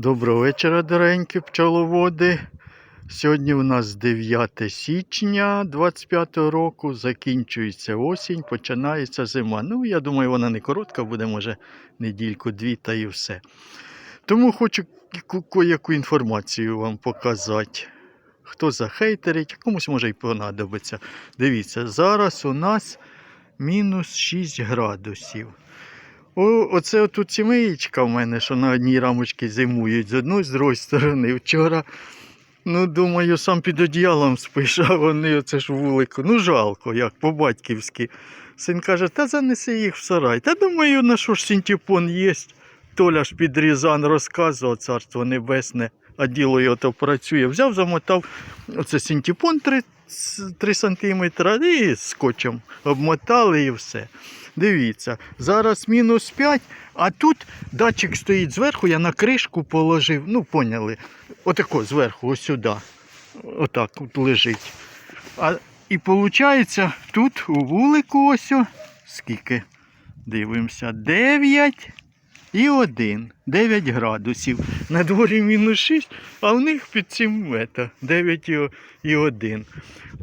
Доброго вечора, доренькі пчеловоди. Сьогодні у нас 9 січня 25 року. Закінчується осінь, починається зима. Ну, я думаю, вона не коротка буде, може, недільку-дві та і все. Тому хочу ку- яку інформацію вам показати. Хто захейтерить, комусь може й понадобиться. Дивіться, зараз у нас мінус 6 градусів. О, оце тут сімеєчка в мене, що на одній рамочці зимують з одної, з другої сторони. Вчора, ну, думаю, сам під одіялом спиш, а вони оце ж вулику. Ну, жалко, як по-батьківськи. Син каже, та занеси їх в сарай. Та думаю, на що ж синтепон є. Толя ж під Рязан розказував, царство небесне, а діло його то працює. Взяв, замотав оце синтепон 3, 3 см і скотчем обмотали і все. Дивіться, зараз мінус 5, а тут датчик стоїть зверху, я на кришку положив, ну поняли, отако зверху, ось сюди. Отак от лежить. А, і виходить, тут у вулику ось, скільки? Дивимося, 9 і 1. 9 градусів. На дворі мінус 6, а в них під цим мета 9 і 1.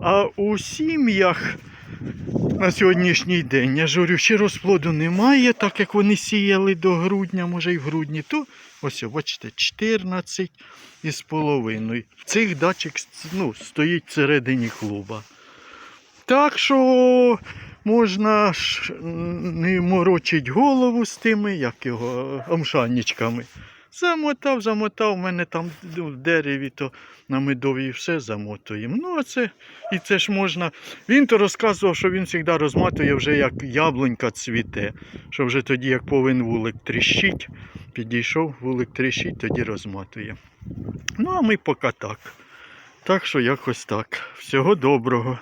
А у сім'ях на сьогоднішній день. Я ж говорю, ще розплоду немає, так як вони сіяли до грудня, може і в грудні, то ось, бачите, 14 із половиною. Цих датчик ну, стоїть всередині клуба. Так що можна ж не морочить голову з тими, як його, омшанничками. Замотав, замотав, у мене там ну, в дереві, то на медові все замотуємо. Ну, а це, і це ж можна. Він то розказував, що він завжди розматує вже як яблунька цвіте, що вже тоді, як повинен вулик тріщить, підійшов, вулик тріщить, тоді розматує. Ну, а ми поки так. Так що якось так. Всього доброго.